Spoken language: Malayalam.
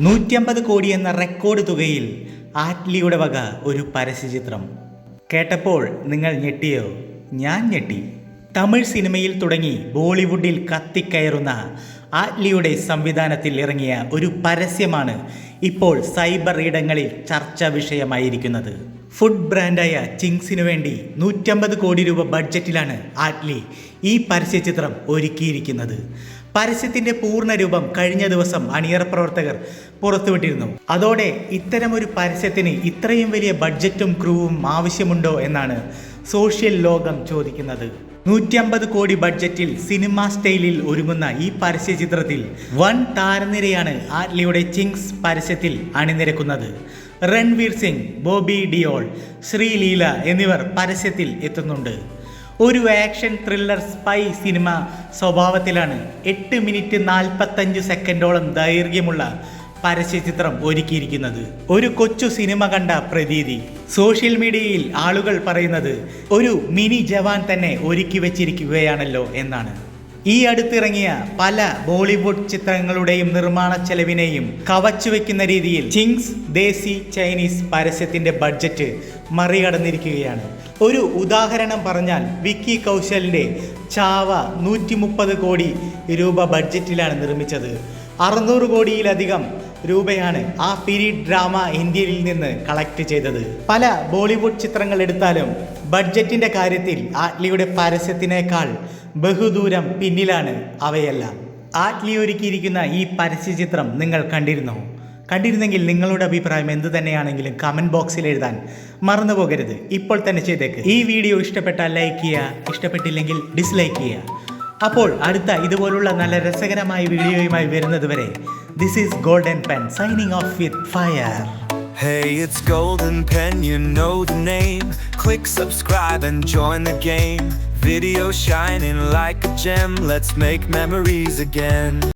നൂറ്റമ്പത് കോടി എന്ന റെക്കോർഡ് തുകയിൽ ആറ്റ്ലിയുടെ വക ഒരു പരസ്യചിത്രം കേട്ടപ്പോൾ നിങ്ങൾ ഞെട്ടിയോ? ഞാൻ ഞെട്ടി. തമിഴ് സിനിമയിൽ തുടങ്ങി ബോളിവുഡിൽ കത്തിക്കയറുന്ന ആറ്റ്ലിയുടെ സംവിധാനത്തിൽ ഇറങ്ങിയ ഒരു പരസ്യമാണ് ഇപ്പോൾ സൈബർ ഇടങ്ങളിൽ ചർച്ചാ വിഷയമായിരിക്കുന്നത്. ഫുഡ് ബ്രാൻഡായ ചിങ്സിനു വേണ്ടി നൂറ്റമ്പത് കോടി രൂപ ബഡ്ജറ്റിലാണ് ആറ്റ്ലി ഈ പരസ്യചിത്രം ഒരുക്കിയിരിക്കുന്നത്. പരസ്യത്തിന്റെ പൂർണ രൂപം കഴിഞ്ഞ ദിവസം അണിയറ പ്രവർത്തകർ പുറത്തുവിട്ടിരുന്നു. അതോടെ ഇത്തരമൊരു പരസ്യത്തിന് ഇത്രയും വലിയ ബഡ്ജറ്റും ക്രൂവും ആവശ്യമുണ്ടോ എന്നാണ് സോഷ്യൽ ലോകം ചോദിക്കുന്നത്. നൂറ്റമ്പത് കോടി ബഡ്ജറ്റിൽ സിനിമ സ്റ്റൈലിൽ ഒരുങ്ങുന്ന ഈ പരസ്യ ചിത്രത്തിൽ വൺ താരനിരയാണ് ആറ്റ്ലിയുടെ ചിങ്സ് പരസ്യത്തിൽ അണിനിരക്കുന്നത്. രൺവീർ സിംഗ് ബോബി ഡിയോൾ ശ്രീലീല എന്നിവർ പരസ്യത്തിൽ എത്തുന്നുണ്ട്. ഒരു ആക്ഷൻ ത്രില്ലർ സ്പൈ സിനിമ സ്വഭാവത്തിലാണ് എട്ട് മിനിറ്റ് നാൽപ്പത്തഞ്ച് സെക്കൻഡോളം ദൈർഘ്യമുള്ള പരസ്യചിത്രം ഒരുക്കിയിരിക്കുന്നത്. ഒരു കൊച്ചു സിനിമ കണ്ട പ്രതീതി. സോഷ്യൽ മീഡിയയിൽ ആളുകൾ പറയുന്നത് ഒരു മിനി ജവാൻ തന്നെ ഒരുക്കി വെച്ചിരിക്കുകയാണല്ലോ എന്നാണ്. ഈ അടുത്തിറങ്ങിയ പല ബോളിവുഡ് ചിത്രങ്ങളുടെയും നിർമ്മാണ ചെലവിനെയും കവച്ചു വെക്കുന്ന രീതിയിൽ ചിങ്സ് ദേശി ചൈനീസ് പരസ്യത്തിന്റെ ബഡ്ജറ്റ് മറികടന്നിരിക്കുകയാണ്. ഒരു ഉദാഹരണം പറഞ്ഞാൽ വിക്കി കൗശലിന്റെ ചാവ നൂറ്റി മുപ്പത് കോടി രൂപ ബഡ്ജറ്റിലാണ് നിർമ്മിച്ചത്. അറുന്നൂറ് കോടിയിലധികം രൂപയാണ് ആ പീരീഡ് ഡ്രാമ ഇന്ത്യയിൽ നിന്ന് കളക്ട് ചെയ്തത്. പല ബോളിവുഡ് ചിത്രങ്ങൾ എടുത്താലും ബഡ്ജറ്റിന്റെ കാര്യത്തിൽ ആറ്റ്ലിയുടെ പരസ്യത്തിനേക്കാൾ ബഹുദൂരം പിന്നിലാണ് അവയെല്ലാം. ആറ്റ്ലി ഒരുക്കിയിരിക്കുന്ന ഈ പരസ്യചിത്രം നിങ്ങൾ കണ്ടിരുന്നോ? കണ്ടിരുന്നെങ്കിൽ നിങ്ങളുടെ അഭിപ്രായം എന്ത് തന്നെയാണെങ്കിലും കമന്റ് ബോക്സിൽ എഴുതാൻ മറന്നു പോകരുത്. ഇപ്പോൾ തന്നെ ചെയ്തേക്ക്. ഈ വീഡിയോ ഇഷ്ടപ്പെട്ടാൽ ലൈക്ക് ചെയ്യുക ഇഷ്ടപ്പെട്ടില്ലെങ്കിൽ ഡിസ്ലൈക്ക് ചെയ്യുക. അപ്പോൾ അടുത്ത ഇതുപോലുള്ള നല്ല രസകരമായ വീഡിയോയുമായി വരുന്നത് This is Golden Pen signing off with Fire. Hey, it's Golden Pen, you know the name. Click subscribe and join the game. Video shining like a gem, let's make memories again.